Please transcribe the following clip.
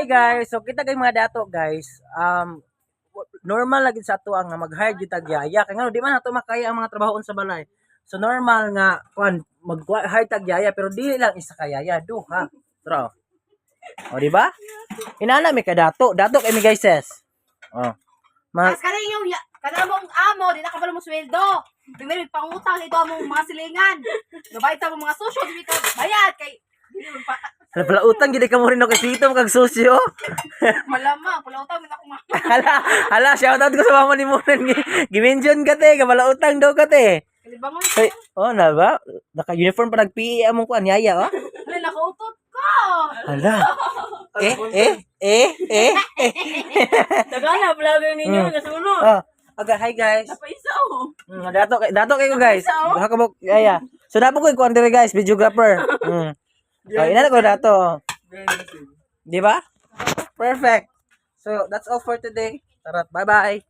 Hey guys, so kita kay mga dato guys. Um normal lagi sa ato ang mag-hire gyud tag yaya kay di man ato makaya ang mga trabahoon sa balay. So normal nga kuan mag-hire tag yaya pero dili lang isa ka yaya, duha. Tro. O di ba? Inana mi ka dato, dato kay mi guys. Oh. Ma Mas kanang yung kanang mong amo, di na ka pala mo sweldo. Primero pangutang ito among mga silingan. Gabay ta mo mga susyo, di bayad kay di mo Hala pala utang gid ka mo rin og dito kag sosyo. malama, pala utang na kuma. hala, hala shout out ko sa mama ni Monan. Gimension ka te, kabala utang daw ka te. Kalibangon Hey, oh na ba? Naka-uniform pa nag-PE among kuan yaya oh. Hala, nakautot ka. Hala. Eh, eh, eh, eh. Tagana, vlogger Mm. nasunod. Oh, okay, hi guys. Napaisa oh. Mm, dato kay dato kay ko guys. Isa, oh. Duha ka mo yaya. So dapo ko kuan dire guys, videographer. Mm. Oh, ina ko dato. Di ba? Perfect. So that's all for today. Tarat, bye-bye.